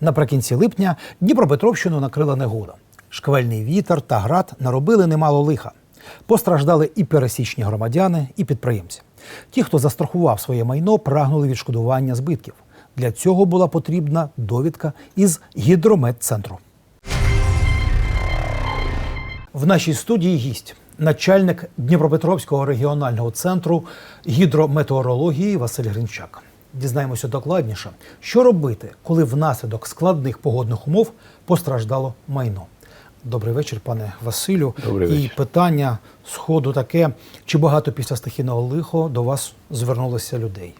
Наприкінці липня Дніпропетровщину накрила негода. Шквальний вітер та град наробили немало лиха. Постраждали і пересічні громадяни, і підприємці. Ті, хто застрахував своє майно, прагнули відшкодування збитків. Для цього була потрібна довідка із гідрометцентру. В нашій студії гість начальник Дніпропетровського регіонального центру гідрометеорології Василь Гринчак. Дізнаємося докладніше, що робити, коли внаслідок складних погодних умов постраждало майно. Добрий вечір, пане Василю. Добрий І питання сходу таке: чи багато після стихійного лихо до вас звернулося людей?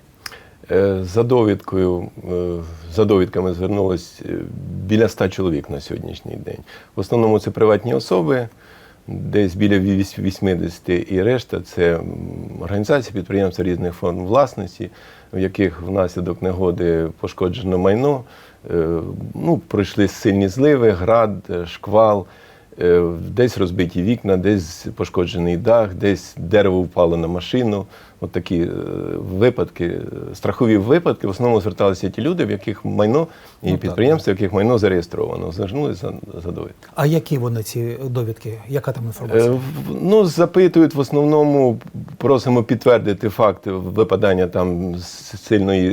Е, За довідкою, е, за довідками звернулось е, біля ста чоловік на сьогоднішній день. В основному це приватні особи, десь біля вісь- 80 і решта це організації, підприємства різних форм власності, в яких внаслідок негоди пошкоджено майно. Е, Ну, пройшли сильні зливи, град, е, шквал. Е, Десь розбиті вікна, десь пошкоджений дах, десь дерево впало на машину. От такі е, випадки, е, страхові випадки. В основному зверталися ті люди, в яких майно і Ну, підприємства, в яких майно зареєстровано. Звернулися за, довідку. А які вони ці довідки? Яка там Е, інформація? в- Ну, запитують в основному, просимо підтвердити факт випадання там сильної,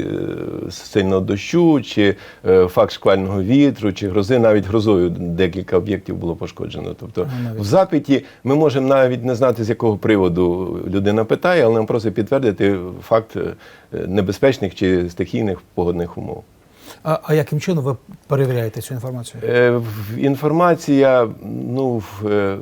е, сильного дощу, чи е, факт шквального вітру, чи грози. Навіть грозою декілька об'єктів було пошкоджено. Тобто навіть. в запиті ми можемо навіть не знати, з якого приводу людина питає, але нам просить підтвердити факт е, небезпечних чи стихійних погодних умов. А, а яким чином ви перевіряєте цю інформацію? Е, Інформація, ну, в, е,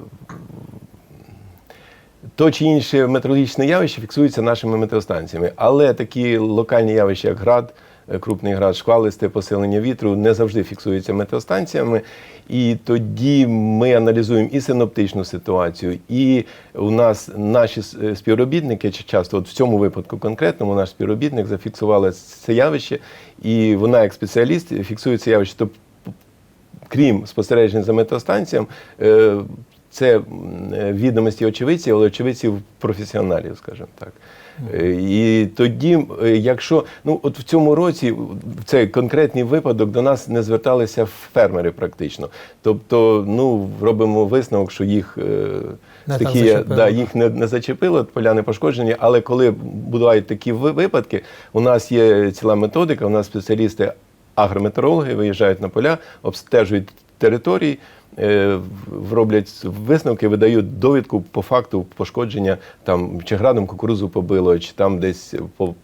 то чи інше метеорологічне явище фіксується нашими метеостанціями, але такі локальні явища, як град, крупний град, шквалисте посилення вітру, не завжди фіксуються метеостанціями. І тоді ми аналізуємо і синоптичну ситуацію, і у нас наші е, співробітники часто, от в цьому випадку конкретному, наш співробітник зафіксувала це явище, і вона, як спеціаліст, фіксує це явище. Тобто крім спостережень за метеостанціям, е, це відомості очевидців, але очевидців професіоналів, скажімо так. Е, І тоді, е, якщо ну от в цьому році в цей конкретний випадок до нас не зверталися фермери практично. Тобто, ну робимо висновок, що їх е, Не стихія зачепило, да, їх не, не зачепило, поля не пошкоджені. Але коли бувають такі випадки, у нас є ціла методика, у нас спеціалісти агрометеорологи виїжджають на поля, обстежують території, е, роблять висновки, видають довідку по факту пошкодження, там чи градом кукурузу побило, чи там десь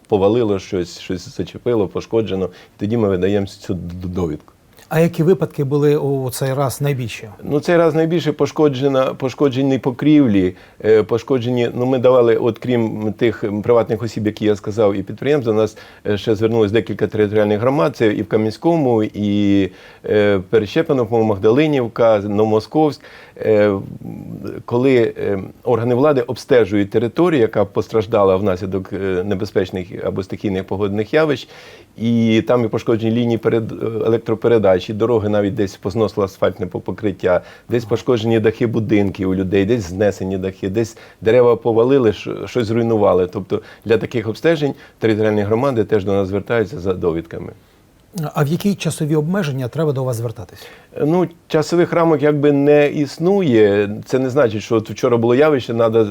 повалило щось, щось зачепило, пошкоджено. Тоді ми видаємо цю довідку. А які випадки були у цей раз найбільші? Ну, цей раз найбільше пошкоджена, пошкоджені покрівлі, е, пошкоджені. Ну, ми давали, от крім тих приватних осіб, які я сказав, і підприємств, до нас е, ще звернулось декілька територіальних громад. Це і в Кам'янському, і е, Перещепино, по-моєму, Магдалинівка, Новомосковськ. Коли е, органи влади обстежують територію, яка постраждала внаслідок небезпечних або стихійних погодних явищ, і там і пошкоджені лінії перед електропередач, і дороги навіть десь позносило асфальтне покриття, десь пошкоджені дахи будинків у людей, десь знесені дахи, десь дерева повалили, що- щось зруйнували. Тобто для таких обстежень територіальні громади теж до нас звертаються за довідками. А в які часові обмеження треба до вас звертатись? Ну, часових рамок якби не існує. Це не значить, що от вчора було явище, треба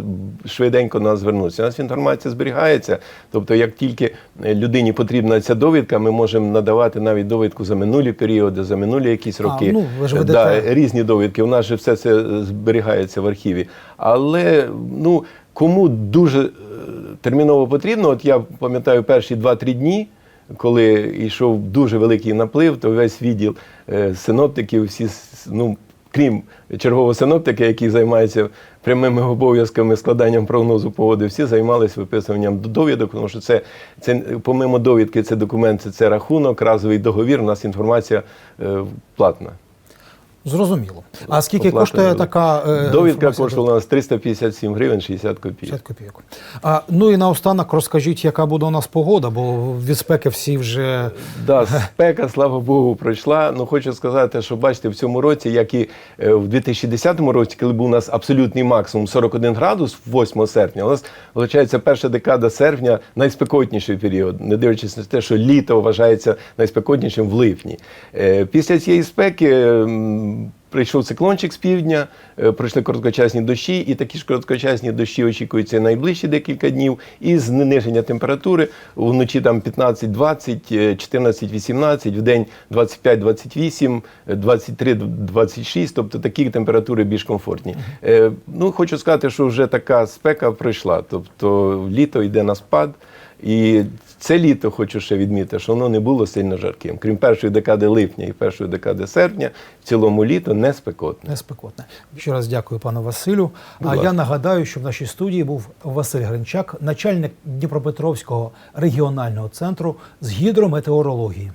швиденько на нас звернутися. У нас інформація зберігається. Тобто, як тільки людині потрібна ця довідка, ми можемо надавати навіть довідку за минулі періоди, за минулі якісь А, роки. ну, ви ж ведете- да, різні довідки. У нас же все це зберігається в архіві. Але ну, кому дуже е, терміново потрібно, от я пам'ятаю перші 2-3 дні коли йшов дуже великий наплив, то весь відділ е, синоптиків, всі ну, крім чергового синоптика, який займається прямими обов'язками складанням прогнозу погоди, всі займалися виписуванням довідок, тому що це, це помимо довідки, це документ, це, це рахунок, разовий договір. У нас інформація е, платна. Зрозуміло. А скільки Оплата коштує довідки. така е, Довідка коштувала у нас 357 гривень 60 копійок. 50 копійок. А, ну і наостанок розкажіть, яка буде у нас погода, бо від спеки всі вже Да, спека, слава Богу, пройшла. Ну хочу сказати, що бачите, в цьому році, як і е, в 2010 році, коли був у нас абсолютний максимум 41 градус 8 серпня, у нас виходить перша декада серпня найспекотніший період, не дивлячись на те, що літо вважається найспекотнішим в липні. Е, Після цієї спеки. Прийшов циклончик з півдня, е, пройшли короткочасні дощі, і такі ж короткочасні дощі очікуються найближчі декілька днів. І зниження температури вночі там 15-20, е, 14-18, в день 25-28, е, 23-26, тобто такі температури більш комфортні. Е, Ну, хочу сказати, що вже така спека пройшла, тобто літо йде на спад. І це літо хочу ще відмітити, що воно не було сильно жарким. Крім першої декади липня і першої декади серпня, в цілому літо не спекотне. не спекотне. Ще раз дякую пану Василю. Будь а я нагадаю, що в нашій студії був Василь Гринчак, начальник Дніпропетровського регіонального центру з гідрометеорології.